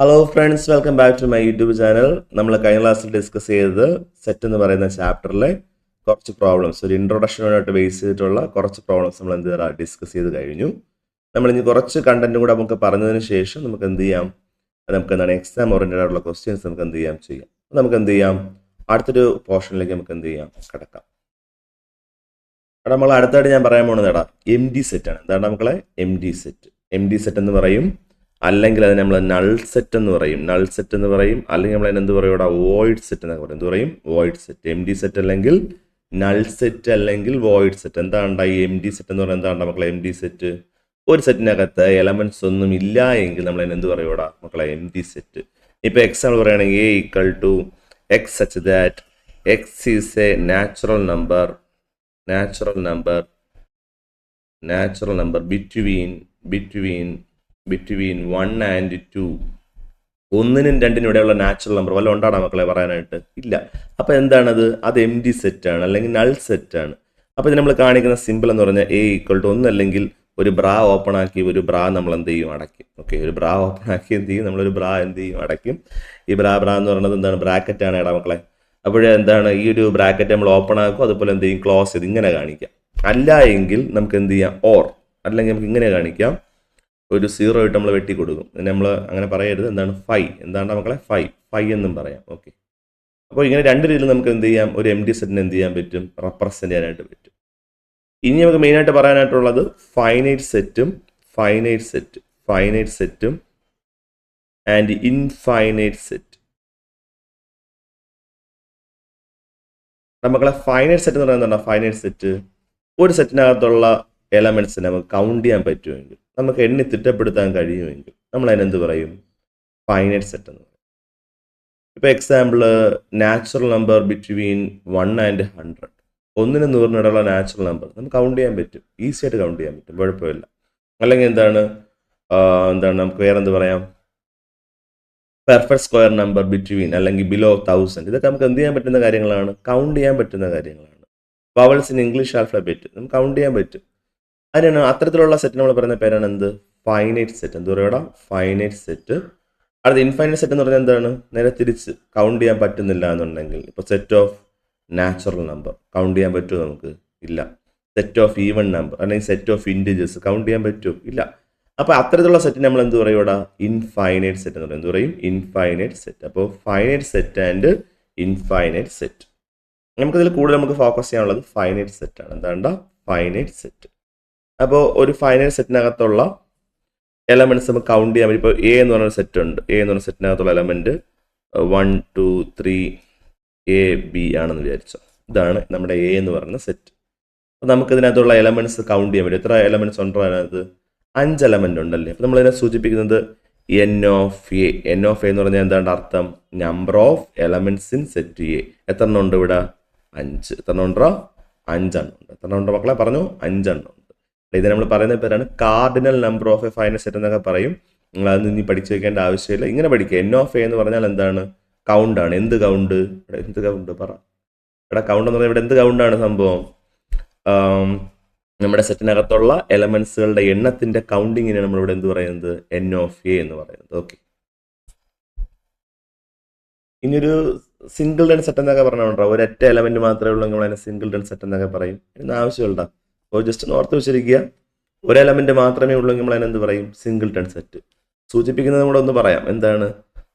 Hello friends welcome back to my YouTube channel നമ്മൾ കഴിഞ്ഞ ക്ലാസ്സിൽ ഡിസ്കസ് ചെയ്തത് സെറ്റ് എന്ന് പറയുന്ന ചാപ്റ്ററിലെ കുറച്ച് പ്രോബ്ലംസ് ഒരു ഇൻട്രൊഡക്ഷനുമായിട്ട് ബേസ് ചെയ്തിട്ടുള്ള കുറച്ച് പ്രോബ്ലംസ് നമ്മൾ എന്ത് ചെയ്യാം ഡിസ്കസ് ചെയ്ത് കഴിഞ്ഞു. നമ്മൾ ഇനി കുറച്ച് കണ്ടന്റ് കൂടെ നമുക്ക് പറഞ്ഞതിന് ശേഷം നമുക്ക് എന്ത് ചെയ്യാം? നമുക്ക് എന്താണ്? എക്സാം ഓറിയന്റഡ് ആയിട്ടുള്ള ക്വസ്റ്റ്യൻസ് നമുക്ക് എന്ത് ചെയ്യാം? ചെയ്യാം. നമുക്ക് എന്ത് ചെയ്യാം? അടുത്തൊരു പോർഷനിലേക്ക് നമുക്ക് എന്ത് ചെയ്യാം? കിടക്കാം. എടാ നമ്മൾ അടുത്തായിട്ട് ഞാൻ പറയാൻ പോകുന്നത് എടാ എം ഡി സെറ്റ് ആണ്. എന്താണ് നമ്മളെ empty set empty set എന്ന് പറയും അല്ലെങ്കിൽ അതിനെ നമ്മൾ നൾ സെറ്റ് എന്ന് പറയും. നൾ സെറ്റ് എന്ന് പറയും. അല്ലെങ്കിൽ നമ്മൾ അതിനെന്ത് പറയും? ഇവിടെ വോയിഡ് സെറ്റ് എന്നൊക്കെ പറയും. എന്ത് പറയും? Void set empty set അല്ലെങ്കിൽ നൾ സെറ്റ് അല്ലെങ്കിൽ വോയിഡ് സെറ്റ് എന്താണ് ഈ എം ഡി സെറ്റ് എന്ന് പറയുന്നത് എന്താണ് മക്കളെ? എം ഡി സെറ്റ് ഒരു സെറ്റിനകത്ത് എലമെന്റ്സ് ഒന്നും ഇല്ല എങ്കിൽ നമ്മൾ അതിനെന്ത് പറയും ഇവിടെ? മക്കളെ എം ഡി സെറ്റ് ഇപ്പൊ എക്സാമ്പിൾ പറയുകയാണെങ്കിൽ A equal to X such that X is a natural number natural number natural number between between between one and two ഒന്നിനും രണ്ടിനും ഇടയുള്ള നാച്ചുറൽ നമ്പർ വല്ല ഉണ്ടാണോ മക്കളെ പറയാനായിട്ട്? ഇല്ല. അപ്പോൾ എന്താണത്? അത് എം ഡി സെറ്റ് ആണ് അല്ലെങ്കിൽ നൾ സെറ്റ് ആണ്. അപ്പൊ ഇത് നമ്മൾ കാണിക്കുന്ന സിമ്പിൾ എന്ന് പറഞ്ഞാൽ എ ഈക്വൽ ടു ഒന്നല്ലെങ്കിൽ ഒരു ബ്രാ ഓപ്പൺ ആക്കി ഒരു ബ്രാ നമ്മൾ എന്ത് ചെയ്യും? അടയ്ക്കും. ഓക്കെ ഒരു ബ്രാ ഓപ്പൺ ആക്കി എന്ത് ചെയ്യും? നമ്മളൊരു ബ്രാ എന്ത് ചെയ്യും? അടയ്ക്കും. ഈ ബ്രാ ബ്രാ എന്ന് പറയുന്നത് എന്താണ്? ബ്രാക്കറ്റ് ആണ് ഇടാ മക്കളെ. അപ്പോഴേ എന്താണ്? ഈ ഒരു ബ്രാക്കറ്റ് നമ്മൾ ഓപ്പൺ ആക്കും അതുപോലെ എന്ത് ചെയ്യും? ക്ലോസ് ചെയ്ത് ഇങ്ങനെ കാണിക്കാം. അല്ല എങ്കിൽ നമുക്ക് എന്ത് ചെയ്യാം? ഓർ അല്ലെങ്കിൽ നമുക്ക് ഇങ്ങനെ കാണിക്കാം. ഒരു സീറോ ഇട്ട് നമ്മൾ വെട്ടി കൊടുക്കും. നമ്മൾ അങ്ങനെ പറയരുത്. എന്താണ്? ഫൈ എന്താണ് മക്കളെ? ഫൈ ഫൈ എന്നും പറയാം. ഓക്കെ അപ്പോൾ ഇങ്ങനെ രണ്ട് രീതിയിൽ നമുക്ക് എന്ത് ചെയ്യാം? ഒരു എം ഡി സെറ്റിന് എന്ത് ചെയ്യാൻ പറ്റും? റെപ്രസെന്റ് ചെയ്യാനായിട്ട് പറ്റും. ഇനി നമുക്ക് മെയിനായിട്ട് പറയാനായിട്ടുള്ളത് ഫൈനൈറ്റ് സെറ്റും ഫൈനൈറ്റ് സെറ്റ് ഫൈനൈറ്റ് സെറ്റും ആൻഡ് ഇൻഫൈനൈറ്റ് സെറ്റ് നമ്മളെ ഫൈനൈറ്റ് സെറ്റ് എന്ന് പറയുന്നത് എന്താണ് ഫൈനൈറ്റ് സെറ്റ് ഒരു സെറ്റിനകത്തുള്ള എലമെന്റ്സിനെ നമുക്ക് കൗണ്ട് ചെയ്യാൻ പറ്റുമെങ്കിൽ നമുക്ക് എണ്ണി തിട്ടപ്പെടുത്താൻ കഴിയുമെങ്കിൽ നമ്മൾ അതിനെന്ത് പറയും? ഫൈനൈറ്റ് സെറ്റ് എന്ന് പറയും. ഇപ്പോൾ example natural number between one and hundred ഒന്നിന് നൂറിനിടയുള്ള നാച്ചുറൽ നമ്പർ നമുക്ക് കൗണ്ട് ചെയ്യാൻ പറ്റും. ഈസി ആയിട്ട് കൗണ്ട് ചെയ്യാൻ പറ്റും. കുഴപ്പമില്ല. അല്ലെങ്കിൽ എന്താണ്? എന്താണ് നമുക്ക് വേറെ എന്ത് പറയാം? പെർഫെക്റ്റ് സ്ക്വയർ നമ്പർ ബിറ്റ്വീൻ അല്ലെങ്കിൽ ബിലോ തൗസൻഡ് ഇതൊക്കെ നമുക്ക് എന്ത് ചെയ്യാൻ പറ്റുന്ന കാര്യങ്ങളാണ്? കൗണ്ട് ചെയ്യാൻ പറ്റുന്ന കാര്യങ്ങളാണ്. വവൽസ് ഇൻ ഇംഗ്ലീഷ് ആൽഫബറ്റ് നമുക്ക് കൗണ്ട് ചെയ്യാൻ പറ്റും. അതിനാണ് അത്തരത്തിലുള്ള സെറ്റ് നമ്മൾ പറയുന്ന പേരാണ് എന്ത്? ഫൈനൈറ്റ് സെറ്റ് എന്ത് പറയുക ഫൈനൈറ്റ് സെറ്റ് അടുത്ത ഇൻഫൈനൈറ്റ് സെറ്റ് എന്ന് പറഞ്ഞാൽ എന്താണ്? നേരെ തിരിച്ച് കൗണ്ട് ചെയ്യാൻ പറ്റുന്നില്ല എന്നുണ്ടെങ്കിൽ. ഇപ്പോൾ set of natural number count ചെയ്യാൻ പറ്റുമോ നമുക്ക്? ഇല്ല. സെറ്റ് ഓഫ് ഈവൺ നമ്പർ അല്ലെങ്കിൽ സെറ്റ് ഓഫ് ഇൻഡിജേഴ്സ് കൗണ്ട് ചെയ്യാൻ പറ്റുമോ ഇല്ല. അപ്പോൾ അത്തരത്തിലുള്ള സെറ്റ് നമ്മൾ എന്ത് പറയും ഇവിടെ ഇൻഫൈനൈറ്റ് സെറ്റ് എന്ന് പറയും. എന്ത് പറയും? ഇൻഫൈനൈറ്റ് സെറ്റ് അപ്പോൾ finite set and infinite set നമുക്കിതിൽ കൂടുതൽ നമുക്ക് ഫോക്കസ് ചെയ്യാനുള്ളത് ഫൈനൈറ്റ് സെറ്റ് ആണ്. എന്താണ്ട ഫൈനൈറ്റ് സെറ്റ് അപ്പോൾ ഒരു ഫൈനൽ സെറ്റിനകത്തുള്ള എലമെന്റ്സ് നമുക്ക് കൗണ്ട് ചെയ്യാൻ പറ്റും. ഇപ്പോൾ എ എന്ന് പറഞ്ഞ സെറ്റ് ഉണ്ട്. എ എന്ന് പറഞ്ഞ സെറ്റിനകത്തുള്ള element one two three A B ആണെന്ന് വിചാരിച്ചോ. ഇതാണ് നമ്മുടെ എ എന്ന് പറയുന്ന സെറ്റ് അപ്പോൾ നമുക്ക് ഇതിനകത്തുള്ള എലമെന്റ്സ് കൗണ്ട് ചെയ്യാൻ പറ്റും. എത്ര എലമെന്റ്സ് ഉണ്ടോ അതിനകത്ത്? അഞ്ച് എലമെന്റ് ഉണ്ടല്ലേ? അപ്പോൾ നമ്മളിതിനെ സൂചിപ്പിക്കുന്നത് N of A N of A എന്ന് പറഞ്ഞാൽ എന്താണ് അർത്ഥം? Number of elements in set A എത്ര എണ്ണം ഉണ്ട് ഇവിടെ? അഞ്ച്. എത്ര എണ്ണം ഉണ്ടോ? അഞ്ചെണ്ണം ഉണ്ട്. എത്ര എണ്ണം ഉണ്ടോ മക്കളെ? പറഞ്ഞു അഞ്ചെണ്ണം ഇത് നമ്മൾ പറയുന്ന പേരാണ് cardinal number of A final set എന്നൊക്കെ പറയും. നിങ്ങൾ അത് ഇനി പഠിച്ചു വെക്കേണ്ട ആവശ്യമില്ല. ഇങ്ങനെ പഠിക്കുക. എൻ ഓഫ് എ എന്ന് പറഞ്ഞാൽ എന്താണ്? കൗണ്ട് ആണ്. എന്ത് കൗണ്ട് ഇവിടെ എന്ത് കൗണ്ട് പറ. ഇവിടെ കൗണ്ട് എന്ന് പറഞ്ഞാൽ ഇവിടെ എന്ത് കൗണ്ടാണ് സംഭവം? നമ്മുടെ സെറ്റിനകത്തുള്ള എലമെന്റ്സുകളുടെ എണ്ണത്തിന്റെ കൗണ്ടിങ്ങിനെ നമ്മൾ ഇവിടെ എന്ത് പറയുന്നത്? എൻ ഓഫ് എ എന്ന് പറയുന്നത്. ഓക്കെ ഇനിയൊരു സിംഗിൾ ഡൺ സെറ്റ് എന്നൊക്കെ പറഞ്ഞുണ്ടോ ഒരൊറ്റ എലമെന്റ് മാത്രമേ ഉള്ളൂ നമ്മൾ അതിനെ സിംഗിൾ ഡൺ സെറ്റ് എന്നൊക്കെ പറയും. ഇതിന് ആവശ്യമുണ്ടോ അപ്പോൾ ജസ്റ്റ് ഓർത്ത് വെച്ചിരിക്കുക. ഒരു എലമെന്റ് മാത്രമേ ഉള്ളൂ നമ്മൾ അതിനെന്ത് പറയും? സിംഗിൾ ടൺ സെറ്റ് സൂചിപ്പിക്കുന്നത് കൂടെ ഒന്ന് പറയാം. എന്താണ്?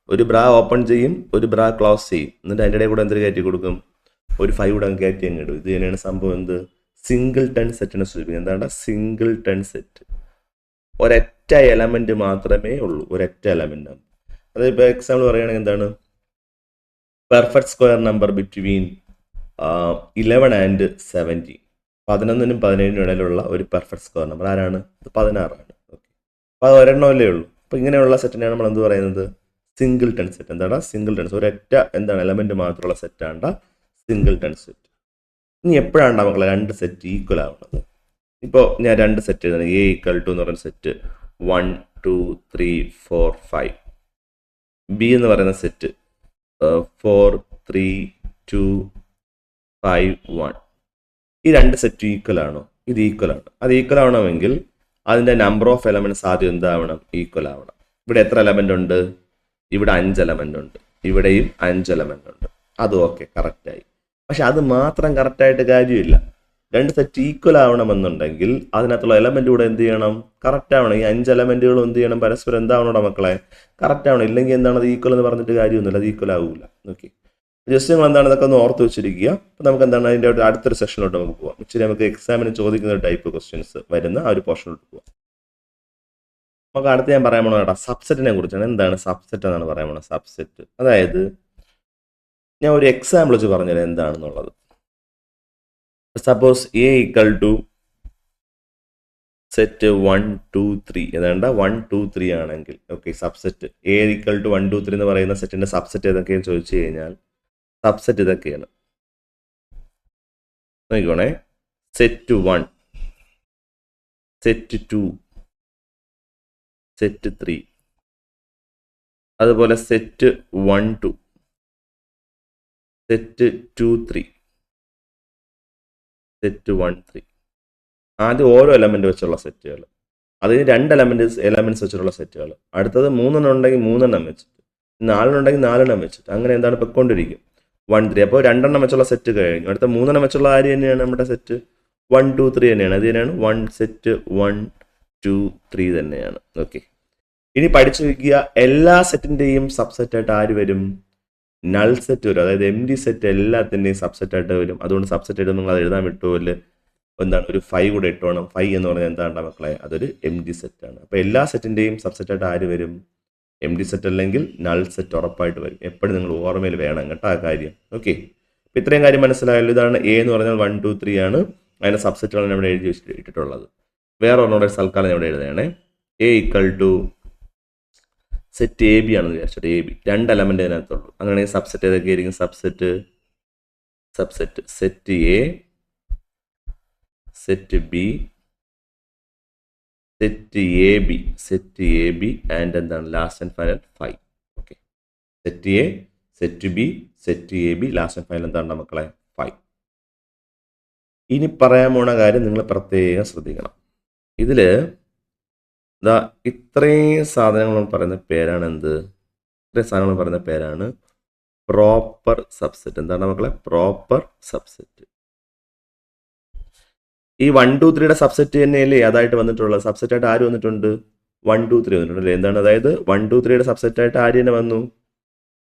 ഒരു ബ്രാ ഓപ്പൺ ചെയ്യും ഒരു ബ്രാ ക്ലോസ് ചെയ്യും. എന്നിട്ട് അതിന്റെ ഇടയിൽ കൂടെ എന്തൊരു കയറ്റി കൊടുക്കും? ഒരു ഫൈവ് കൂടെ കയറ്റി അങ്ങ് ഇടും. ഇത് തന്നെയാണ് സംഭവം. എന്ത്? സിംഗിൾ ടൺ സെറ്റിനെ സൂചിപ്പിക്കുന്നത്. എന്താണ് സിംഗിൾ ടൺ സെറ്റ് ഒരൊറ്റ എലമെന്റ് മാത്രമേ ഉള്ളൂ. ഒരൊറ്റ എലമെന്റ് അതായത് ഇപ്പോൾ എക്സാമ്പിൾ പറയുകയാണെങ്കിൽ എന്താണ്? Perfect square number between eleven and seventeen പതിനൊന്നിനും പതിനേഴിനും ഇടയിലുള്ള ഒരു പെർഫെക്റ്റ് സ്കോർ നമ്പർ ആരാണ്? അത് പതിനാറാണ്. ഓക്കെ അപ്പോൾ അത് ഒരെണ്ണമല്ലേ ഉള്ളൂ. അപ്പോൾ ഇങ്ങനെയുള്ള സെറ്റിനെയാണ് നമ്മൾ എന്ത് പറയുന്നത്? സിംഗിൾ ടൺ സെറ്റ് എന്താണ്? സിംഗിൾ ടൺസ് ഒരൊറ്റ എന്താണ്? എലമെന്റ് മാത്രമുള്ള സെറ്റാണ് സിംഗിൾ ടൺ സെറ്റ് ഇനി എപ്പോഴാണ് മക്കളെ രണ്ട് സെറ്റ് ഈക്വൽ ആവുന്നത്? ഇപ്പോൾ ഞാൻ രണ്ട് സെറ്റ് എഴുതുന്നത് എ ഈക്വൽ ടു എന്ന് പറയുന്ന set one two three four five B എന്ന് പറയുന്ന set four three two five one ഈ രണ്ട് സെറ്റ് ഈക്വൽ ആണോ? ഇത് ഈക്വൽ ആണ്. അത് ഈക്വൽ ആവണമെങ്കിൽ അതിന്റെ നമ്പർ ഓഫ് എലമെന്റ്സ് ആദ്യം എന്താവണം? ഈക്വൽ ആവണം. ഇവിടെ എത്ര എലമെന്റ് ഉണ്ട്? ഇവിടെ അഞ്ച് എലമെന്റ് ഉണ്ട്. ഇവിടെയും അഞ്ച് എലമെന്റ് ഉണ്ട്. അത് ഓക്കെ കറക്റ്റായി പക്ഷെ അത് മാത്രം കറക്റ്റായിട്ട് കാര്യമില്ല. രണ്ട് സെറ്റ് ഈക്വൽ ആവണമെന്നുണ്ടെങ്കിൽ അതിനകത്തുള്ള എലമെന്റ് കൂടെ എന്ത് ചെയ്യണം? കറക്റ്റ് ആവണം. ഈ അഞ്ച് എലമെന്റുകളും എന്ത് ചെയ്യണം? പരസ്പരം എന്താവണോടാ മക്കളെ? കറക്റ്റ് ആവണം. ഇല്ലെങ്കിൽ എന്താണ് അത് ഈക്വൽ എന്ന് പറഞ്ഞിട്ട് കാര്യമൊന്നുമില്ല. അത് ഈക്വൽ ആവില്ല ഓക്കെ ജസ്റ്റ് നിങ്ങൾ എന്താണ് ഇതൊക്കെ ഒന്ന് ഓർത്ത് വെച്ചിരിക്കുക. അപ്പോൾ നമുക്ക് എന്താണ് അതിന്റെ അടുത്തൊരു സെഷനിലോട്ട് നമുക്ക് പോകാം ഇച്ചിരി നമുക്ക് എക്സാമിന് ചോദിക്കുന്ന ഒരു ടൈപ്പ് ക്വസ്റ്റ്യൻസ് വരുന്ന ആ ഒരു പോർഷനിലോട്ട് പോകാം നമുക്ക് അടുത്ത് ഞാൻ പറയാൻ പോണ കേട്ടോ സബ്സെറ്റിനെ കുറിച്ചാണ്. എന്താണ് സബ്സെറ്റ് എന്നാണ് പറയാൻ പോണത് സബ്സെറ്റ് അതായത് ഞാൻ ഒരു എക്സാമ്പിൾ വെച്ച് പറഞ്ഞുതരാം എന്താണെന്നുള്ളത്. Suppose A equal to set one two three ഏതാണ്ട് വൺ ടു ത്രീ ആണെങ്കിൽ okay subset A equal to one two three എന്ന് പറയുന്ന സെറ്റിന്റെ സബ്സെറ്റ് ഏതൊക്കെയെന്ന് ചോദിച്ചു കഴിഞ്ഞാൽ സബ്സെറ്റ് ഇതൊക്കെയാണ്. നോക്കിക്കോണേ. Set one set two set three അതുപോലെ set one two set two three set one three ആദ്യം ഓരോ എലമെന്റ് വെച്ചുള്ള സെറ്റുകൾ അതിന് രണ്ട് എലമെന്റ് എലമെന്റ്സ് വെച്ചിട്ടുള്ള സെറ്റുകൾ അടുത്തത് മൂന്നെണ്ണം ഉണ്ടെങ്കിൽ മൂന്നെണ്ണം വെച്ചിട്ട് നാലെണ്ണം ഉണ്ടെങ്കിൽ നാലെണ്ണം വെച്ചിട്ട്. അങ്ങനെ എന്താണ് പൊയ്ക്കൊണ്ടിരിക്കും. വൺ ത്രീ അപ്പോൾ രണ്ടെണ്ണം വെച്ചുള്ള സെറ്റ് കഴിഞ്ഞു. അടുത്ത മൂന്നെണ്ണം വെച്ചുള്ള ആര് തന്നെയാണ് നമ്മുടെ സെറ്റ് വൺ ടു ത്രീ തന്നെയാണ്. അത് തന്നെയാണ്. One set one two three തന്നെയാണ്. ഓക്കെ ഇനി പഠിച്ചു വയ്ക്കുക എല്ലാ സെറ്റിന്റെയും സബ്സെറ്റായിട്ട് ആര് വരും? നൾ സെറ്റ് വരും. അതായത് എം ഡി സെറ്റ് എല്ലാത്തിന്റെയും സബ്സെറ്റായിട്ട് വരും. അതുകൊണ്ട് സബ്സെറ്റ് ആയിട്ട് നിങ്ങൾ അത് എഴുതാൻ വിട്ടുപോലെ എന്താണ്? ഒരു ഫൈവ് കൂടെ ഇട്ടോണം ഫൈവ് എന്ന് പറഞ്ഞാൽ എന്താണ് മക്കളെ? അതൊരു എം ഡി സെറ്റാണ് അപ്പോൾ എല്ലാ സെറ്റിന്റെയും സബ്സെറ്റായിട്ട് ആര് വരും? എം ഡി സെറ്റ് അല്ലെങ്കിൽ നൾ സെറ്റ് ഉറപ്പായിട്ട് വരും. എപ്പോഴും നിങ്ങൾ ഓർമ്മയിൽ വേണം കേട്ടോ ആ കാര്യം. ഓക്കെ അപ്പോൾ ഇത്രയും കാര്യം മനസ്സിലായല്ലോ ഇതാണ് എ എന്ന് പറഞ്ഞാൽ വൺ ടു ത്രീ ആണ്. അതിന്റെ സബ്സെറ്റുകളാണ് ഇവിടെ എഴുതി വെച്ചിട്ട് ഇട്ടിട്ടുള്ളത്. വേറെ ഒന്നുകൂടെ സൽക്കാലം ഇവിടെ എഴുതുകയാണേ. A equal to set A B ആണെന്ന് വിചാരിച്ചത് എ ബി രണ്ട് എലമെന്റ് അതിനകത്തുള്ളൂ അങ്ങനെ സബ്സെറ്റ് ഏതൊക്കെ ആയിരിക്കും? Subset subset set A set B set A B set A B and എന്താണ്? Last and final five okay set A set B set A B last and final എന്താണ് മക്കളെ? Five ഇനി പറയാൻ പോണ കാര്യം നിങ്ങൾ പ്രത്യേകം ശ്രദ്ധിക്കണം. ഇതിൽ ഇതാ ഇത്രയും സാധനങ്ങൾ പറയുന്ന പേരാണ് എന്ത്? ഇത്രയും സാധനങ്ങൾ പറയുന്ന പേരാണ് പ്രോപ്പർ സബ്സെറ്റ് എന്താണ് മക്കളെ? പ്രോപ്പർ സബ്സെറ്റ് ഈ വൺ ടു ത്രീയുടെ സബ്സെറ്റ് തന്നെയല്ലേ അതായിട്ട് വന്നിട്ടുള്ളത്? സബ്സെറ്റ് ആയിട്ട് ആര് വന്നിട്ടുണ്ട്? വൺ ടു ത്രീ വന്നിട്ടുണ്ട് അല്ലേ? എന്താണ്? അതായത് വൺ ടു ത്രീയുടെ സബ്സെറ്റ് ആയിട്ട് ആര് തന്നെ വന്നു?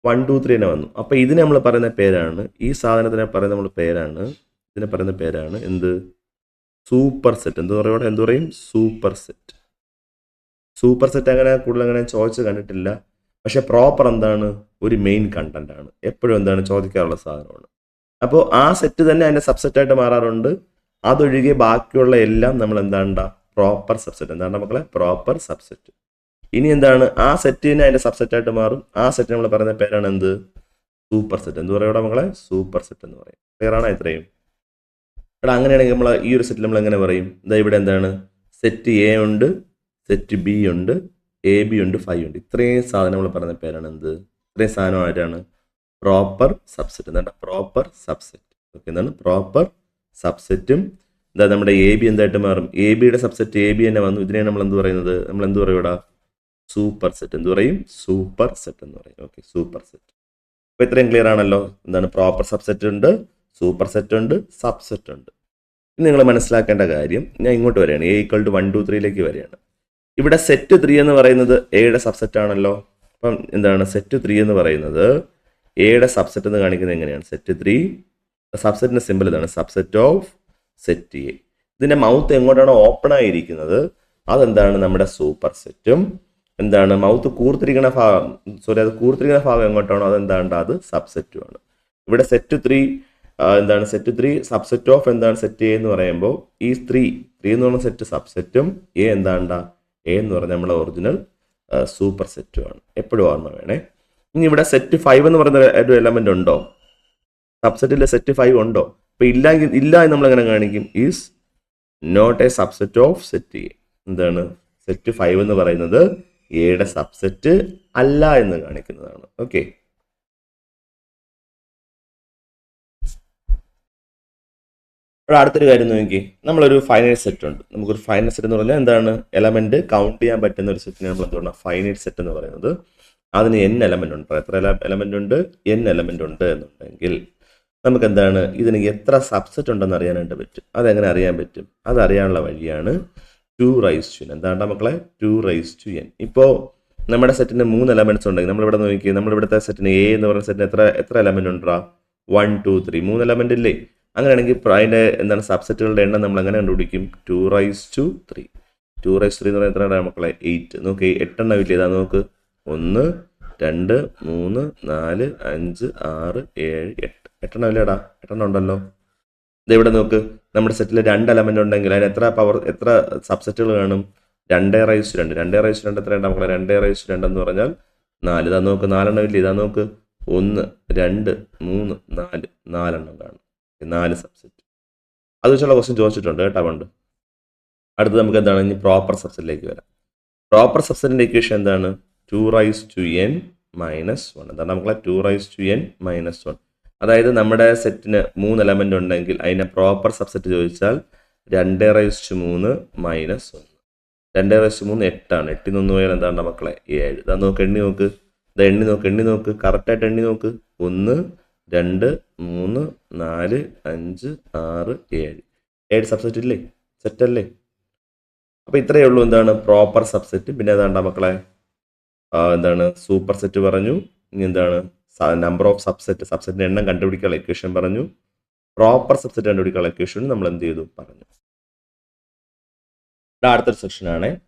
വൺ ടു ത്രീ തന്നെ വന്നു. അപ്പോൾ ഇതിനെ നമ്മൾ പറയുന്ന പേരാണ്. ഈ സാധനത്തിനെ പറയുന്ന നമ്മൾ പേരാണ്. ഇതിനെ പറയുന്ന പേരാണ് എന്ത്? സൂപ്പർ സെറ്റ് എന്ത് പറയുക എന്ത് പറയും? സൂപ്പർ സെറ്റ് സൂപ്പർ സെറ്റ് അങ്ങനെ കൂടുതൽ അങ്ങനെ ചോദിച്ച് കണ്ടിട്ടില്ല. പക്ഷെ പ്രോപ്പർ എന്താണ്? ഒരു മെയിൻ കണ്ടന്റ് ആണ്. എപ്പോഴും എന്താണ്? ചോദിക്കാറുള്ള സാധനമാണ്. അപ്പോൾ ആ സെറ്റ് തന്നെ അതിന്റെ സബ്സെറ്റായിട്ട് മാറാറുണ്ട്. അതൊഴികെ ബാക്കിയുള്ള എല്ലാം നമ്മൾ എന്താണ്ട പ്രോപ്പർ സബ്സെറ്റ് എന്താണ് മക്കളെ? പ്രോപ്പർ സബ്സെറ്റ് ഇനി എന്താണ്? ആ സെറ്റിനെ അതിന്റെ സബ്സെറ്റ് ആയിട്ട് മാറും. ആ സെറ്റ് നമ്മൾ പറയുന്ന പേരാണ് എന്ത്? സൂപ്പർ സെറ്റ് എന്ത് പറയുക മക്കളെ? സൂപ്പർ സെറ്റ് എന്ന് പറയും. ക്ലിയർ ആണോ ഇത്രയും? ഇവിടെ അങ്ങനെയാണെങ്കിൽ നമ്മൾ ഈ ഒരു സെറ്റിൽ നമ്മൾ എങ്ങനെ പറയും? ഇതാ ഇവിടെ എന്താണ്? സെറ്റ് എ ഉണ്ട് സെറ്റ് ബി ഉണ്ട് എ ബി ഉണ്ട് ഫൈവ് ഉണ്ട്. ഇത്രയും സാധനം നമ്മൾ പറയുന്ന പേരാണ് എന്ത്? ഇത്രയും സാധനം ആയിട്ടാണ് പ്രോപ്പർ സബ്സെറ്റ് എന്താണ്? പ്രോപ്പർ സബ്സെറ്റ് ഓക്കെ എന്താണ്? പ്രോപ്പർ സബ്സെറ്റും. എന്താ നമ്മുടെ എ ബി എന്തായിട്ട് മാറും. എ ബിയുടെ സബ്സെറ്റ് എ ബി തന്നെ വന്നു. ഇതിനെ നമ്മൾ എന്ത് പറയുന്നത്? നമ്മൾ എന്ത് പറയും സൂപ്പർ സെറ്റ് എന്ത് പറയും? സൂപ്പർ സെറ്റ് എന്ന് പറയും. Okay superset. അപ്പോൾ ഇത്രയും ക്ലിയർ ആണല്ലോ. എന്താണ്? പ്രോപ്പർ സബ്സെറ്റ് ഉണ്ട് സൂപ്പർ സെറ്റ് ഉണ്ട് സബ്സെറ്റ് ഉണ്ട്. ഇനി നിങ്ങൾ മനസ്സിലാക്കേണ്ട കാര്യം ഞാൻ ഇങ്ങോട്ട് വരികയാണ്. A equal to one two ത്രീയിലേക്ക് വരികയാണ്. ഇവിടെ സെറ്റ് ത്രീ എന്ന് പറയുന്നത് എയുടെ സബ്സെറ്റ് ആണല്ലോ. അപ്പം എന്താണ്? സെറ്റ് ത്രീ എന്ന് പറയുന്നത് എയുടെ സബ്സെറ്റ് എന്ന് കാണിക്കുന്നത് എങ്ങനെയാണ്? സെറ്റ് ത്രീ സബ്സെറ്റിന്റെ സിമ്പിൾ ഇതാണ്. സബ്സെറ്റ് ഓഫ് സെറ്റ് എ ഇതിന്റെ മൗത്ത് എങ്ങോട്ടാണോ ഓപ്പൺ ആയിരിക്കുന്നത് അതെന്താണ് നമ്മുടെ സൂപ്പർ സെറ്റും എന്താണ് മൗത്ത് കൂർത്തിരിക്കുന്ന ഭാഗം സോറി അത് കൂർത്തിരിക്കുന്ന ഭാഗം എങ്ങോട്ടാണോ അതെന്താണ് അത് സബ്സെറ്റുമാണ് ഇവിടെ സെറ്റ് ത്രീ എന്താണ് സെറ്റ് ത്രീ സബ്സെറ്റ് ഓഫ് എന്താണ് സെറ്റ് എ എന്ന് പറയുമ്പോൾ ഈ ത്രീ ത്രീ എന്ന് പറഞ്ഞ സെറ്റ് സബ്സെറ്റും എ എന്താണ്ട? എ എന്ന് പറഞ്ഞ നമ്മുടെ ഒറിജിനൽ സൂപ്പർ സെറ്റുമാണ് എപ്പോഴും ഓർമ്മ വേണേ. ഇനി ഇവിടെ സെറ്റ് ഫൈവ് എന്ന് പറയുന്ന ഒരു എലമെന്റ് ഉണ്ടോ? സബ്സെറ്റിലെ സെറ്റ് ഫൈവ് ഉണ്ടോ? അപ്പൊ ഇല്ല ഇല്ല എന്ന് നമ്മൾ എങ്ങനെ കാണിക്കും? Is not a subset of set A എന്താണ്? സെറ്റ് ഫൈവ് എന്ന് പറയുന്നത് എയുടെ സബ്സെറ്റ് അല്ല എന്ന് കാണിക്കുന്നതാണ്. ഓക്കെ അടുത്തൊരു കാര്യം നോക്കി നമ്മളൊരു ഫൈനൈറ്റ് സെറ്റ് ഉണ്ട്. നമുക്കൊരു ഫൈനൈറ്റ് സെറ്റ് എന്ന് പറഞ്ഞാൽ എന്താണ്? എലമെന്റ് കൗണ്ട് ചെയ്യാൻ പറ്റുന്ന ഒരു സെറ്റിനെ നമ്മൾ എന്താണ് ഫൈനൈറ്റ് സെറ്റ് എന്ന് പറയുന്നത്. അതിന് എൻ എലമെന്റ് ഉണ്ട്. എത്ര എലമെന്റ് ഉണ്ട്? എൻ എലമെന്റ് ഉണ്ട് എന്നുണ്ടെങ്കിൽ നമുക്ക് എന്താണ് ഇതിന് എത്ര സബ്സെറ്റ് ഉണ്ടെന്ന് അറിയാനായിട്ട് പറ്റും. അതെങ്ങനെ അറിയാൻ പറ്റും? അതറിയാനുള്ള വഴിയാണ് ടു റൈസ് ടു എൻ എന്താണ് മക്കളെ? ടു റൈസ് ടു എൻ ഇപ്പോൾ നമ്മുടെ സെറ്റിന് മൂന്ന് എലമെന്റ്സ് ഉണ്ടെങ്കിൽ നമ്മളിവിടെ നോക്കി നമ്മളിവിടുത്തെ സെറ്റിന് എ എന്ന് പറയുന്ന സെറ്റിന് എത്ര എത്ര എലമെന്റ് ഉണ്ടാ വൺ ടു ത്രീ മൂന്ന് എലമെന്റ് ഇല്ലേ? അങ്ങനെയാണെങ്കിൽ അതിന്റെ എന്താണ് സബ്സെറ്റുകളുടെ എണ്ണം നമ്മൾ എങ്ങനെ കണ്ടുപിടിക്കും two raise to three two raise three എന്ന് പറയുന്നത് എത്രയാണ് മക്കളെ? എയ്റ്റ് നോക്കി എട്ടെണ്ണം ഇല്ല ഇതാ നോക്ക്. ഒന്ന് രണ്ട് മൂന്ന് നാല് അഞ്ച് ആറ് ഏഴ് എട്ട്. എട്ടെണ്ണം ഇല്ലേടാ എട്ടെണ്ണം ഉണ്ടല്ലോ ഇവിടെ നോക്ക്. നമ്മുടെ സെറ്റിൽ രണ്ട് എലമെന്റ് ഉണ്ടെങ്കിൽ അതിന് എത്ര പവർ എത്ര സബ്സെറ്റുകൾ കാണും? രണ്ടേ റൈസ് രണ്ട്. രണ്ടേ റൈസ് രണ്ട് എത്ര മക്കളെ രണ്ടേ റൈസ് രണ്ടെന്ന് പറഞ്ഞാൽ നാല്. ഇതാ നോക്ക്. നാലെണ്ണം ഇല്ല? ഇതാ നോക്ക്. ഒന്ന് രണ്ട് മൂന്ന് നാല്. നാലെണ്ണം കാണും. നാല് സബ്സെറ്റ് അത് വെച്ചുള്ള ക്വസ്റ്റ്യൻ ചോദിച്ചിട്ടുണ്ട് കേട്ടോ പണ്ട്. അടുത്ത് നമുക്ക് എന്താണ്? ഇനി പ്രോപ്പർ സബ്സെറ്റിലേക്ക് വരാം. പ്രോപ്പർ സബ്സെറ്റിന്റെ ഇക്വേഷൻ എന്താണ്? Two raise to n minus one എന്താണ്? മക്കളെ two raise to n minus one അതായത് നമ്മുടെ സെറ്റിന് മൂന്ന് എലമെന്റ് ഉണ്ടെങ്കിൽ അതിനെ പ്രോപ്പർ സബ്സെറ്റ് ചോദിച്ചാൽ രണ്ട് റൈസ് ടു മൂന്ന് മൈനസ് ഒന്ന്. രണ്ട് റൈസ് ടു മൂന്ന് എട്ടാണ്. എട്ടിൽ നിന്ന് പോയാൽ എന്താണ് മക്കളെ? ഏഴ്. ഇതാ നോക്ക് എണ്ണി നോക്ക്. ഇതാ എണ്ണി നോക്ക് എണ്ണി നോക്ക്. കറക്റ്റായിട്ട് എണ്ണി നോക്ക്. ഒന്ന് രണ്ട് മൂന്ന് നാല് അഞ്ച് ആറ് ഏഴ്. ഏഴ് സബ്സെറ്റ് ഇല്ലേ? സെറ്റ് അല്ലേ? അപ്പൊ ഇത്രയേ ഉള്ളൂ എന്താണ് പ്രോപ്പർ സബ്സെറ്റ് പിന്നെ ഏതാണ്ടാ മക്കളെ? എന്താണ്? സൂപ്പർ സെറ്റ് പറഞ്ഞു. ഇനി എന്താണ്? നമ്പർ ഓഫ് സബ്സെറ്റ് സബ്സെറ്റിന്റെ എണ്ണം കണ്ടുപിടിക്കാനുള്ള ഇക്വേഷൻ പറഞ്ഞു. പ്രോപ്പർ സബ്സെറ്റ് കണ്ടുപിടിക്കാനുള്ള ഇക്വേഷൻ നമ്മൾ എന്ത് ചെയ്തു? പറഞ്ഞു. അടുത്തൊരു സെക്ഷനാണ്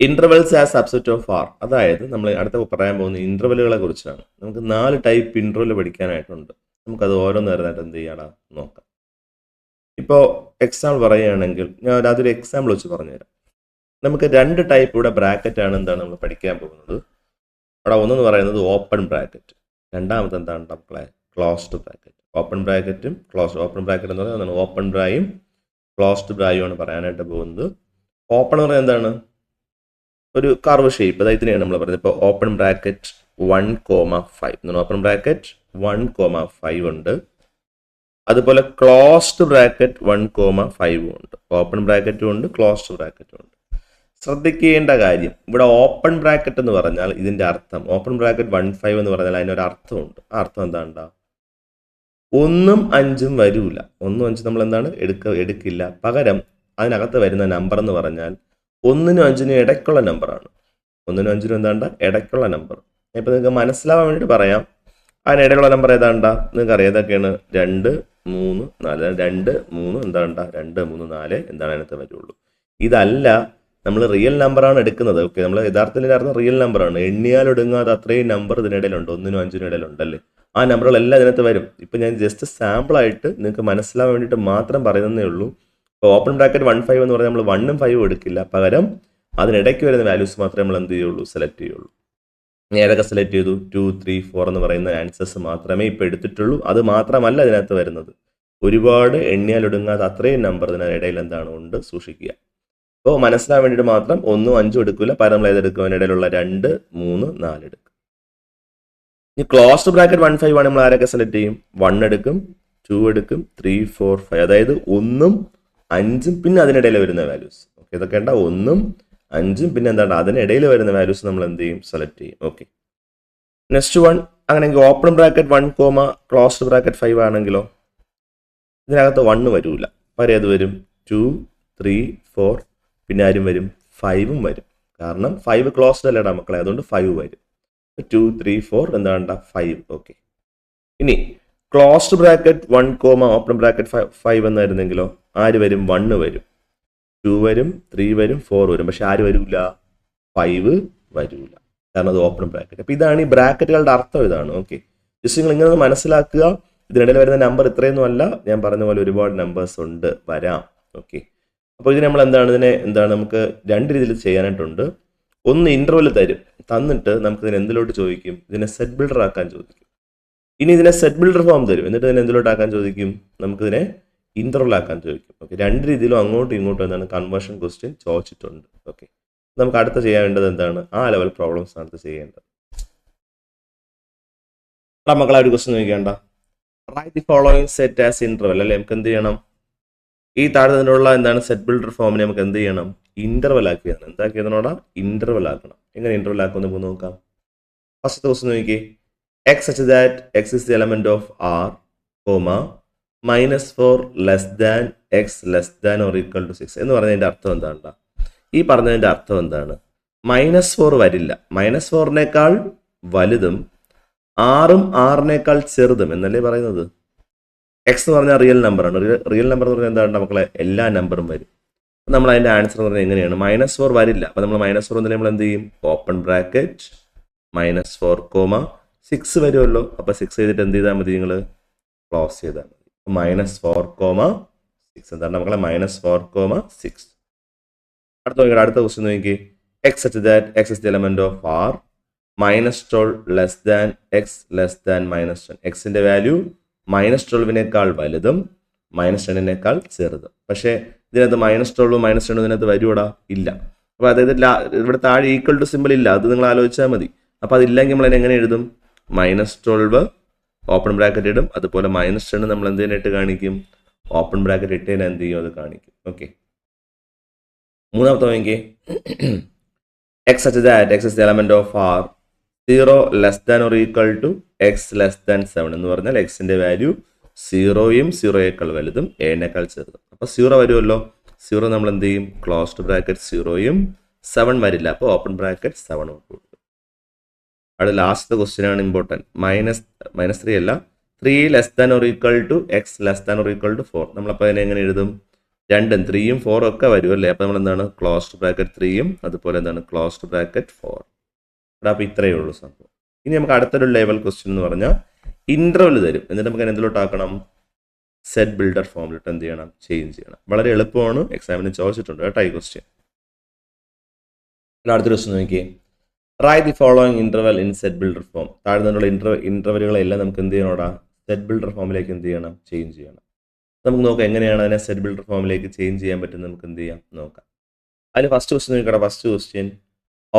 intervals as subset of R അതായത് നമ്മൾ അടുത്ത പറയാൻ പോകുന്ന ഇന്റർവെലുകളെ കുറിച്ചാണ്. നമുക്ക് നാല് ടൈപ്പ് ഇന്റർവെൽ പഠിക്കാനായിട്ടുണ്ട്. നമുക്കത് ഓരോന്നേരമായിട്ട് എന്ത് ചെയ്യാടാ നോക്കാം. ഇപ്പോൾ എക്സാമ്പിൾ പറയുകയാണെങ്കിൽ ഞാൻ അതൊരു എക്സാമ്പിൾ വെച്ച് പറഞ്ഞുതരാം. നമുക്ക് രണ്ട് ടൈപ്പ് ഇവിടെ ബ്രാക്കറ്റ് ആണ് എന്താണ് നമ്മൾ പഠിക്കാൻ പോകുന്നത്. അവിടെ ഒന്നെന്ന് പറയുന്നത് ഓപ്പൺ ബ്രാക്കറ്റ് രണ്ടാമത്തെ എന്താണ് ക്ലോസ്ഡ് ബ്രാക്കറ്റ് ഓപ്പൺ ബ്രാക്കറ്റും ക്ലോസ് ഓപ്പൺ ബ്രാക്കറ്റ് എന്ന് പറയുന്നത് ഓപ്പൺ ബ്രായും ക്ലോസ്ഡ് ബ്രായും ആണ് പറയാനായിട്ട് പോകുന്നത്. ഓപ്പൺ എന്ന് പറയുന്നത് എന്താണ്? ഒരു കർവ് ഷേപ്പ് അതായത് ഇതിനെയാണ് നമ്മൾ പറയുന്നത്. ഇപ്പോൾ open bracket one comma five എന്നാണ് open bracket one comma five ഉണ്ട്. അതുപോലെ ക്ലോസ്ഡ് ബ്രാക്കറ്റ് വൺ കോമ ഫൈവും ഉണ്ട്. ഓപ്പൺ ബ്രാക്കറ്റും ഉണ്ട് ക്ലോസ്ഡ് ബ്രാക്കറ്റും ഉണ്ട്. ശ്രദ്ധിക്കേണ്ട കാര്യം ഇവിടെ ഓപ്പൺ ബ്രാക്കറ്റ് എന്ന് പറഞ്ഞാൽ ഇതിന്റെ അർത്ഥം ഓപ്പൺ ബ്രാക്കറ്റ് വൺ ഫൈവ് എന്ന് പറഞ്ഞാൽ അതിനൊരു അർത്ഥമുണ്ട്. ആ അർത്ഥം എന്താണ്ടാ? ഒന്നും അഞ്ചും വരില്ല ഒന്നും അഞ്ചും നമ്മൾ എന്താണ്? എടുക്ക എടുക്കില്ല. പകരം അതിനകത്ത് വരുന്ന നമ്പർ എന്ന് പറഞ്ഞാൽ ഒന്നിനും അഞ്ചിനും ഇടയ്ക്കുള്ള നമ്പറാണ് ഒന്നിനും അഞ്ചിനും എന്താണ്ട? ഇടയ്ക്കുള്ള നമ്പർ ഇപ്പം നിങ്ങൾക്ക് മനസ്സിലാവാൻ വേണ്ടിയിട്ട് പറയാം. അതിനിടയിലുള്ള നമ്പർ ഏതാണ്ട? നിങ്ങൾക്ക് അറിയാം ഏതൊക്കെയാണ് രണ്ട് മൂന്ന് നാല്. രണ്ട് മൂന്ന് എന്താണ്ട? രണ്ട് മൂന്ന് നാല് എന്താണ് അതിനകത്ത് വരുള്ളൂ. ഇതല്ല നമ്മൾ റിയൽ നമ്പറാണ് എടുക്കുന്നത്. ഓക്കെ നമ്മൾ യഥാർത്ഥത്തിൽ അർത്ഥം റിയൽ നമ്പറാണ് എണ്ണിയാൽ ഒടുങ്ങാതെ അത്രയും നമ്പർ ഇതിനിടയിലുണ്ട്. ഒന്നിനും അഞ്ചിനും ഇടയിലുണ്ടല്ലേ ആ നമ്പറുകളെല്ലാം ഇതിനകത്ത് വരും. ഇപ്പം ഞാൻ ജസ്റ്റ് സാമ്പിളായിട്ട് നിങ്ങൾക്ക് മനസ്സിലാവാൻ വേണ്ടിയിട്ട് മാത്രം പറയുന്നതേ ഉള്ളൂ. ഇപ്പോൾ ഓപ്പൺ ബ്രാക്കറ്റ് വൺ ഫൈവ് എന്ന് പറഞ്ഞാൽ നമ്മൾ വണ്ണും ഫൈവും എടുക്കില്ല. പകരം അതിനിടയ്ക്ക് വരുന്ന വാല്യൂസ് മാത്രമേ നമ്മൾ എന്ത് ചെയ്യുള്ളൂ? സെലക്ട് ചെയ്യുള്ളൂ. ഏതൊക്കെ സെലക്ട് ചെയ്തു? ടു ത്രീ ഫോർ എന്ന് പറയുന്ന ആൻസേഴ്സ് മാത്രമേ ഇപ്പോൾ എടുത്തിട്ടുള്ളൂ. അത് മാത്രമല്ല ഇതിനകത്ത് വരുന്നത്. ഒരുപാട് എണ്ണിയാൽ ഒടുങ്ങാതെ അത്രയും നമ്പർ ഇതിനിടയിൽ എന്താണ്? ഉണ്ട്. സൂക്ഷിക്കുക. അപ്പോൾ മനസ്സിലാൻ വേണ്ടിയിട്ട് മാത്രം ഒന്നും അഞ്ചും എടുക്കില്ല ഏതെടുക്കും അതിനിടയിലുള്ള രണ്ട് മൂന്ന് നാല് എടുക്കും. ഇനി ക്ലോസ്ഡ് ബ്രാക്കറ്റ് വൺ ഫൈവ് ആണ് നമ്മൾ ആരൊക്കെ സെലക്ട് ചെയ്യും? വൺ എടുക്കും ടു എടുക്കും ത്രീ ഫോർ ഫൈവ് അതായത് ഒന്നും അഞ്ചും പിന്നെ അതിനിടയിൽ വരുന്ന വാല്യൂസ് ഓക്കെ ഇതൊക്കെ ഉണ്ടാ ഒന്നും അഞ്ചും പിന്നെ എന്താണ്? അതിനിടയിൽ വരുന്ന വാല്യൂസ് നമ്മൾ എന്ത് ചെയ്യും? സെലക്ട് ചെയ്യും. ഓക്കെ നെക്സ്റ്റ് വൺ അങ്ങനെയെങ്കിൽ open bracket one comma closed bracket five ആണെങ്കിലോ ഇതിനകത്ത് വണ്ണ് വരൂല. പരേത് വരും? ടു ത്രീ ഫോർ പിന്നെ ആരും വരും ഫൈവും വരും. കാരണം ഫൈവ് ക്ലോസ്ഡ് അല്ലടാ മക്കളെ. അതുകൊണ്ട് ഫൈവ് വരും. ടു ത്രീ ഫോർ എന്താണ്ട? ഫൈവ് ഓക്കെ ഇനി closed bracket one comma open bracket five എന്നായിരുന്നെങ്കിലോ ആര് വരും? വണ്ണ് വരും. ടു വരും ത്രീ വരും ഫോർ വരും. പക്ഷെ ആര് വരൂല? ഫൈവ് വരൂല. കാരണം അത് ഓപ്പൺ ബ്രാക്കറ്റ് അപ്പൊ ഇതാണ് ഈ ബ്രാക്കറ്റുകളുടെ അർത്ഥം ഇതാണ്. ഓക്കെ ജസ്റ്റ് നിങ്ങൾ ഇങ്ങനെ മനസ്സിലാക്കുക. ഇതിനിടയിൽ വരുന്ന നമ്പർ ഇത്രയൊന്നും അല്ല. ഞാൻ പറഞ്ഞ പോലെ ഒരുപാട് നമ്പേഴ്സ് ഉണ്ട്. വരാം. ഓക്കെ അപ്പോൾ ഇത് നമ്മൾ എന്താണ് ഇതിനെ എന്താണ് നമുക്ക് രണ്ട് രീതിയിൽ ചെയ്യാനായിട്ടുണ്ട്. ഒന്ന് ഇന്റർവൽ തരും. തന്നിട്ട് നമുക്ക് ഇതിനെ എന്തിലോട്ട് ചോദിക്കും? ഇതിനെ സെറ്റ് ബിൽഡർ ആക്കാൻ ചോദിക്കും. ഇനി ഇതിനെ സെറ്റ് ബിൽഡർ ഫോം തരും. എന്നിട്ട് ഇതിനെ എന്തിലോട്ട് ആക്കാൻ ചോദിക്കും? നമുക്കിതിനെ ഇന്റർവൽ ആക്കാൻ ചോദിക്കും. ഓക്കെ രണ്ട് രീതിയിലും അങ്ങോട്ടും ഇങ്ങോട്ടും എന്താണ് കൺവേർഷൻ ക്വസ്റ്റ്യൻ ചോദിച്ചിട്ടുണ്ട്. ഓക്കെ നമുക്ക് അടുത്ത ചെയ്യേണ്ടത് എന്താണ്? ആ ലെവൽ പ്രോബ്ലംസ് ആണ് അടുത്ത് ചെയ്യേണ്ടത്. മക്കളെ ഒരു ക്വസ്റ്റ്യൻ ചോദിക്കേണ്ട. Write the following set as interval അല്ലെ? നമുക്ക് എന്ത് ചെയ്യണം? ഈ താഴത്തിനുള്ള എന്താണ് സെറ്റ് ബിൽഡർ ഫോമിനെ നമുക്ക് എന്ത് ചെയ്യണം? ഇന്റർവൽ ആക്കുകയാണ് എന്താക്കിയതിനോടാ ഇന്റർവൽ ആക്കണം. എങ്ങനെ ഇന്റർവൽ ആക്കുമെന്ന് നമുക്ക് നോക്കാം. ഫസ്റ്റ് ദിവസം നോക്കിയേ x such that x is the element of R comma minus four less than x less than or equal to six എന്ന് പറഞ്ഞതിന്റെ അർത്ഥം എന്താണ് ഈ പറഞ്ഞതിന്റെ അർത്ഥം എന്താണ്? മൈനസ് ഫോർ വരില്ല. മൈനസ് ഫോറിനേക്കാൾ വലുതും ആറും ആറിനേക്കാൾ ചെറുതും എന്നല്ലേ പറയുന്നത്? എക്സ് എന്ന് പറഞ്ഞാൽ റിയൽ നമ്പറാണ് റിയൽ നമ്പർ എന്ന് പറഞ്ഞാൽ എന്താണ്? മക്കളെ എല്ലാ നമ്പറും വരും. നമ്മൾ അതിന്റെ ആൻസർ എന്ന് പറഞ്ഞാൽ എങ്ങനെയാണ് മൈനസ് ഫോർ വരില്ല. അപ്പോൾ നമ്മൾ മൈനസ് ഫോർ നമ്മൾ എന്ത് ചെയ്യും? Open bracket minus four comma six വരുമല്ലോ അപ്പോൾ സിക്സ് ചെയ്തിട്ട് എന്ത് ചെയ്താൽ മതി നിങ്ങൾ ക്ലോസ് ചെയ്താൽ മതി. മൈനസ് ഫോർ കോമ സിക്സ് എന്താണ് മക്കളെ മൈനസ് ഫോർ കോമ സിക്സ് അടുത്ത നോക്കിയാൽ അടുത്ത ക്വസ്റ്റ്യൻ നോക്കി x at that x is the element of R minus twelve less than x less than minus ten എക്സിന്റെ വാല്യൂ മൈനസ് ട്വൽവിനേക്കാൾ വലുതും മൈനസ് ടെന്നിനേക്കാൾ ചെറുതും. പക്ഷേ ഇതിനകത്ത് മൈനസ് ട്വൽവ് മൈനസ് ടെൻ ഇതിനകത്ത് വരുവടാ? ഇല്ല. അപ്പോൾ അതായത് ലാ- ഇവിടെ താഴെ ഈക്വൽ ടു സിമ്പിൾ ഇല്ല. അത് നിങ്ങൾ ആലോചിച്ചാൽ മതി. അപ്പോൾ അതില്ലെങ്കിൽ നമ്മൾ എങ്ങനെ എഴുതും? മൈനസ് ട്വൽവ് ഓപ്പൺ ബ്രാക്കറ്റ് ഇടും. അതുപോലെ മൈനസ് ടെൻ നമ്മൾ എന്തിനായിട്ട് കാണിക്കും? ഓപ്പൺ ബ്രാക്കറ്റ് ഇട്ടതിന് എന്ത് ചെയ്യും? അത് കാണിക്കും. ഓക്കെ. മൂന്നാമത്തെ നോക്കിയേ x such that x is the element of R zero less than or equal to x less than seven എന്ന് പറഞ്ഞാൽ എക്സിന്റെ വാല്യൂ സീറോയും സീറോയേക്കാൾ വലുതും ഏഴിനേക്കാൾ ചെറുതും. അപ്പോൾ സീറോ വരുമല്ലോ. സീറോ നമ്മൾ എന്ത് ചെയ്യും? ക്ലോസ്ഡ് ബ്രാക്കറ്റ് സീറോയും സെവൻ വരില്ല. അപ്പോൾ ഓപ്പൺ ബ്രാക്കറ്റ് സെവൻ കൊടുക്കും അവിടെ ലാസ്റ്റ് ക്വസ്റ്റ്യൻ ആണ് ഇമ്പോർട്ടന്റ് മൈനസ് മൈനസ് ത്രീ അല്ല. Three less than or equal to x less than or equal to four നമ്മളപ്പോൾ അതിനെ എങ്ങനെ എഴുതും? രണ്ടും ത്രീയും ഫോറും ഒക്കെ വരും അല്ലേ? അപ്പോൾ നമ്മൾ എന്താണ് ക്ലോസ്ഡ് ബ്രാക്കറ്റ് ത്രീയും അതുപോലെ എന്താണ്? ക്ലോസ്ഡ് ബ്രാക്കറ്റ് ഫോർ അപ്പോൾ ഇത്രയേ ഉള്ളൂ സംഭവം. ഇനി നമുക്ക് അടുത്തൊരു ലെവൽ ക്വസ്റ്റ്യൻ എന്ന് പറഞ്ഞാൽ ഇന്റർവൽ തരും. എന്നിട്ട് നമുക്ക് എന്തിലോട്ടാക്കണം സെറ്റ് ബിൽഡർ ഫോമിലോട്ട് എന്ത് ചെയ്യണം? ചേഞ്ച് ചെയ്യണം. വളരെ എളുപ്പമാണ്. എക്സാമിന് ചോദിച്ചിട്ടുണ്ട് ടൈ ഈ ക്വസ്റ്റ്യൻ അടുത്ത ക്വസ്റ്റ്യൻ നോക്കിയേ. Write the following interval in set builder form താഴെ നിന്നുള്ള ഇന്റർ ഇന്റർവലുകളെല്ലാം നമുക്ക് എന്ത് ചെയ്യണോടാ സെറ്റ് ബിൽഡർ ഫോമിലേക്ക് എന്ത് ചെയ്യണം? ചേഞ്ച് ചെയ്യണം. നമുക്ക് നോക്കാം എങ്ങനെയാണ് അതിനെ സെറ്റ് ബിൽഡർ ഫോമിലേക്ക് ചേഞ്ച് ചെയ്യാൻ പറ്റുന്നത് നമുക്ക് എന്ത് ചെയ്യാം? നോക്കാം. അതിൽ first question നോക്കിക്കട. First question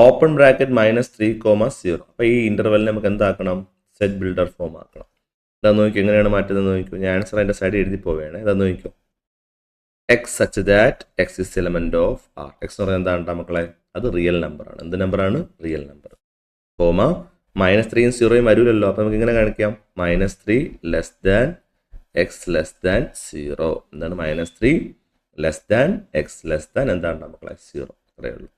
open bracket minus three comma zero. അപ്പോൾ ഈ ഇന്റർവെല്ലിനെ നമുക്ക് എന്താക്കണം? സെറ്റ് ബിൽഡർ ഫോം ആക്കണം. ഇതാ നോക്കി എങ്ങനെയാണ് മാറ്റുന്നത് നോക്കിക്കോ. ഞാൻ ആൻസർ അതിന്റെ സൈഡ് എഴുതി പോവുകയാണ്. ഇതാ നോക്കിക്കോ. X such that x is element of R x എന്ന് പറയുന്നത് എന്താണ് മക്കളെ? അത് റിയൽ നമ്പറാണ് എന്ത് നമ്പറാണ് റിയൽ നമ്പർ കോമ മൈനസ് ത്രീയും സീറോയും വരൂലല്ലോ. അപ്പോൾ നമുക്ക് ഇങ്ങനെ കാണിക്കാം? Minus three less than x less than zero എന്താണ് minus three less than x less than എന്താണ് മക്കളെ? സീറോ അത്രയേ ഉള്ളൂ.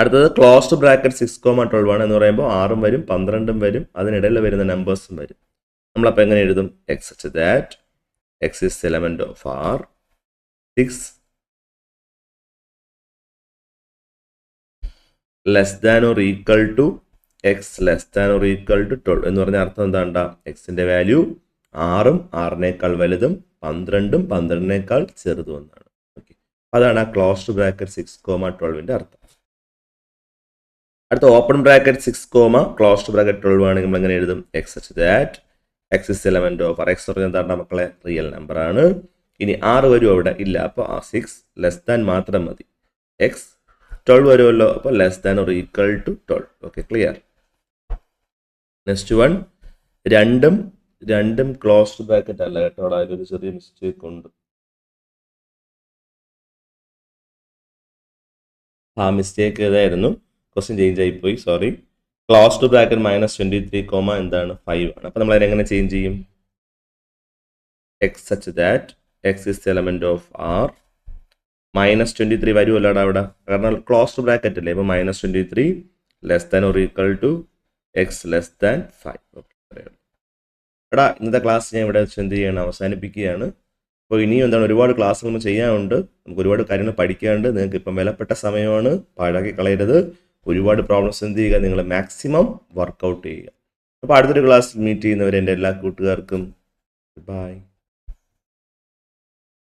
അടുത്തത് closed bracket six comma twelve ആണ് എന്ന് പറയുമ്പോൾ ആറും വരും പന്ത്രണ്ടും വരും അതിനിടയിൽ വരുന്ന നമ്പേഴ്സും വരും. നമ്മളപ്പോൾ എങ്ങനെ എഴുതും? X such that x is element of R six less than or equal to x less than or equal to twelve എന്ന് പറഞ്ഞ അർത്ഥം എന്താണ്ടാ? എക്സിന്റെ വാല്യൂ ആറും ആറിനേക്കാൾ വലുതും പന്ത്രണ്ടും പന്ത്രണ്ടിനേക്കാൾ ചെറുതും എന്നാണ് ഓക്കെ അതാണ് ആ ക്ലോസ്ഡ് ബ്രാക്കറ്റ് സിക്സ് കോമ ട്വൽവിന്റെ അർത്ഥം. അടുത്ത open bracket six comma closed bracket twelve ആണെങ്കിൽ നമ്മൾ എങ്ങനെ എഴുതും x such that x is element of R x പറഞ്ഞാൽ എന്താണ് മക്കളെ? റിയൽ നമ്പർ ആണ്. ഇനി ആറ് വരും അവിടെ. ഇല്ല അപ്പോൾ ആ സിക്സ് ലെസ് ദാൻ മാത്രം മതി. എക്സ് ട്വൽവ് വരുമല്ലോ അപ്പോൾ less than or equal to twelve okay clear next one രണ്ടും രണ്ടും ക്ലോസ്ഡ് ബ്രാക്കറ്റ് അല്ല കേട്ടോ. അവിടെ അതിലൊരു ചെറിയ മിസ്റ്റേക്ക് ഉണ്ട്. ആ മിസ്റ്റേക്ക് ഇതായിരുന്നു ക്വസ്റ്റ്യൻ ചേഞ്ച് ആയിപ്പോയി sorry close to bracket minus twenty three comma എന്താണ് ഫൈവ് ആണ്. അപ്പൊ നമ്മൾ അതിനെങ്ങനെ ചേഞ്ച് ചെയ്യും? X such that x is element of R minus twenty three വരുമല്ലോ അവിടെ. കാരണം ക്ലോസ് ടു ബ്രാക്കറ്റ് അല്ലേ? അപ്പൊ minus twenty three less than or equal to x less than five എടാ ഇന്നത്തെ ക്ലാസ് ഞാൻ ഇവിടെ വെച്ച് എന്ത് ചെയ്യണം? അവസാനിപ്പിക്കുകയാണ്. അപ്പോൾ ഇനിയും എന്താണ്? ഒരുപാട് ക്ലാസ്സുകൾ ചെയ്യാനുണ്ട്. നമുക്ക് ഒരുപാട് കാര്യങ്ങൾ പഠിക്കാനുണ്ട്. നിങ്ങൾക്ക് ഇപ്പം വിലപ്പെട്ട സമയമാണ്. പാഴാക്കി കളയരുത് ഒരുപാട് പ്രോബ്ലംസ് എന്ത് ചെയ്യുക? നിങ്ങൾ മാക്സിമം വർക്കൗട്ട് ചെയ്യുക. അപ്പോൾ അടുത്തൊരു ക്ലാസ്സിൽ മീറ്റ് ചെയ്യുന്നവരെ എന്റെ എല്ലാ കൂട്ടുകാർക്കും ബൈ